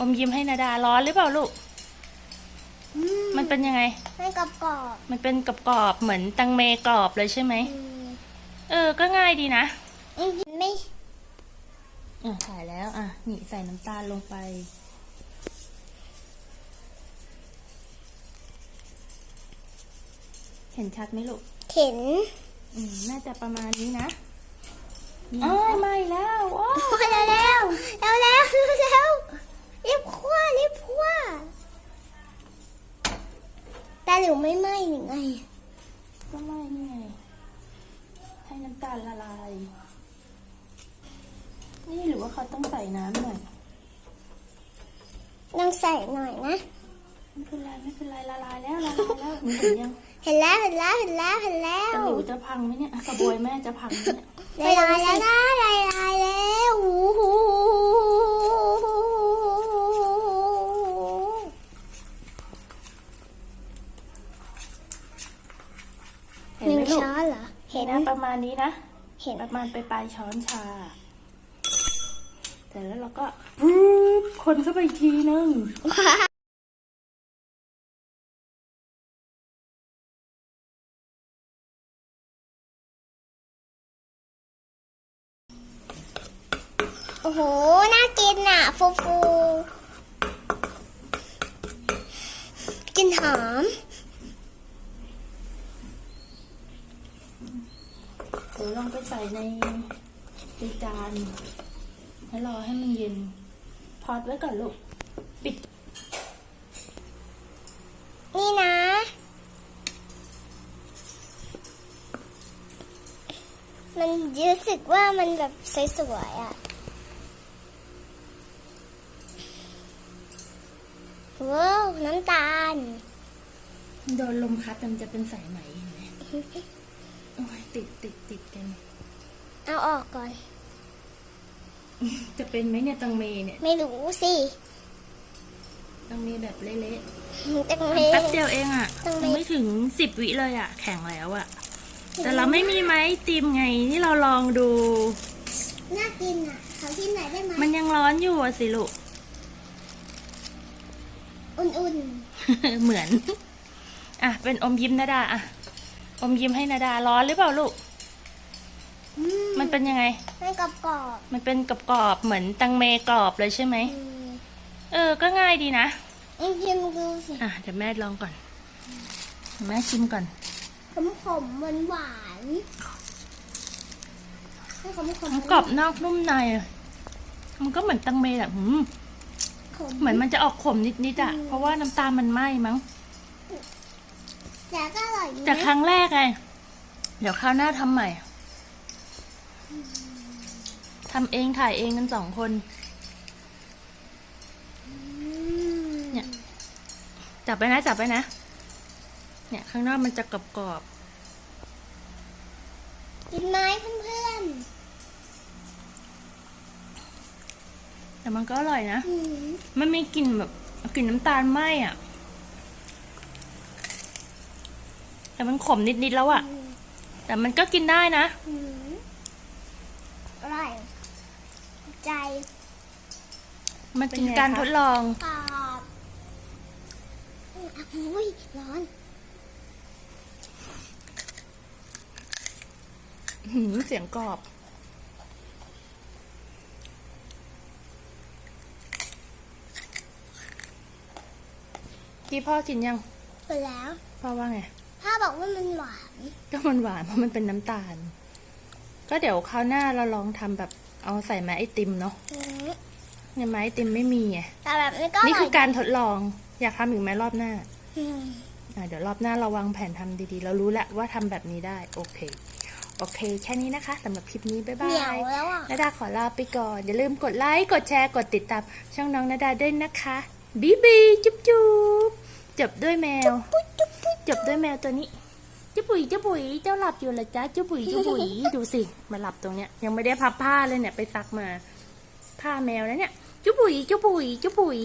อมยิ้มให้นาดาร้อนหรือเปล่าลูกอืมันเป็นยังไง มันกรอบกรอบมันเป็นกรอบๆเหมือนตังเมกรอบเลยใช่ไหมๆอืมเออ ก็ง่ายดีนะอืมไม่อะถ่ายแล้ว อะ นี่ใส่น้ำตาลลงไป เห็นชัดไหมลูกเข็น อืม น่าจะประมาณนี้นะอ้ายไม่แล้วว้าวโอ้ยเร็วเร็วเร็วเร็วเร็วรีบคว้ารีบคว้า ตาหลิวไม่ไหม้หรือไง ก็ไม่นี่ไง ให้น้ำตาลละลาย นี่หรือว่าเขาต้องใส่น้ำหน่อยต้องใส่หน่อยนะ ไม่เป็นไรไม่เป็นไรละลายแล้วละลายแล้วหนูเห็นยังเห็นแล้วเห็นแล้วเห็นแล้วเห็นแล้วตะหลิวจะพังไหมเนี่ยกระบวยแม่จะพังไหมเนี่ยละลายแล้วนะ เห็นหไหมนึ่งลูกช้อนเหรอ เห็นนะประมาณนี้นะ เห็นประมาณไปปลายช้อนชา แต่แล้วเราก็ปึ๊บคนเข้าไปอีกทีนึง โอ้โห น่ากินอะ ฟูฟูกินหอม เดี๋ ยวลองไปใส่ในในจานแล้วรอให้มันเย็น พอดไว้ก่อนลูก ปิด นี่นะ มันรู้สึกว่ามันแบบสวยๆอะว้าวน้ำตาล โดนลมพัดมันจะเป็นสายไหมเห็นไหม โอ้ยติดติดติดกัน เอาออกก่อน จะเป็นไหมเนี่ยตังเมเนี่ย ไม่รู้สิตังเมแบบเละจังๆเลยแป๊บเดียวเองอะตังเม ยังไม่ถึงสิบวิเลยอะ แข็งแล้วอะ แต่เราไม่มีไม้ติมไง นี่เราลองดู น่ากินอะขอกินหน่อยได้ไหมมันยังร้อนอยู่อะสิลูก อุ่นเหมือน อะ เป็นอมยิ้มนาดาอะ อมยิ้มให้นาดาร้อนหรือเปล่าลูกๆอืมันเป็นยังไงมันกรอบกรอบมันเป็นกรอบๆเหมือนตังเมกรอบเลยใช่ไหม ๆอืมเออ ก็ง่ายดีนะอืมชิมดูสิอะเดี๋ยวแม่ลองก่อน แม่ชิมก่อน ขมขมหวานหวานๆให้ขมขมมันกรอบนอกนุ่มในอะมันก็เหมือนตังเมแหละหืมขม เหมือนมันจะออกขมนิดๆอะเพราะว่าน้ำตาลมันไหม้มั้ง แต่ก็อร่อยดีแต่ครั้งแรกไง เดี๋ยวคราวหน้าทำใหม่ ทำเองถ่ายเองกันสองคน อืมเนี่ย จับไปนะจับไปนะ เนี่ย ข้างนอกมันจะกรอบกินไหมเพื่อนๆแต่มันก็อร่อยนะ ๆอืมมันมีกลิ่นแบบกลิ่นน้ำตาลไหมอะ แต่มันขมนิดๆแล้วอะแต่มันก็กินได้นะอืมอร่อย ใจมันเป็นการทดลอง กรอบอืมอะอุ้ยร้อน หืมเสียงกรอบ พี่พ่อกินยังหมดแล้ว พ่อว่าไง พ่อบอกว่ามันหวานก็มันหวานเพราะมันเป็นน้ำตาล ก็เดี๋ยวคราวหน้าเราลองทำแบบเอาใส่ไม้ไอติมเนาะอืมเนี่ยไม้ไอติมไม่มีไงแต่แบบนี้ก็อนี่ร่คืออยการทดลอง อยากทำอีกไหมรอบหน้า อืมอะเดี๋ยวรอบหน้าเราวางแผนทำดีๆ เรารู้แล้วว่าทำแบบนี้ได้ โอเค โอเค แค่นี้นะคะสำหรับคลิปนี้ บ๊ายบาเหนียวยแล้วอะ นาดาขอลาไปก่อน อย่าลืมกดไลค์ กดแชร์ กดติดตาม ช่องน้องนาดาด้วยนะคะ บีบี จุ๊บจุ๊บจบด้วยแมวจบ จบด้วยแมวตัวนี้จุ๊บุ๋ยเจ้าบุ๋ยเจ้าหลับอยู่เหรอจ๊ะจุ๊บุ๋ยเจ้าบุ๋ยดูสิมาหลับตรงเนี้ย ยังไม่ได้พับผ้าเลยเนี่ยไปซักมา ผ้าแมวแล้วเนี่ยเจ้าบุ๋ยเจ้าบุ๋ยเจ้าบุ๋ย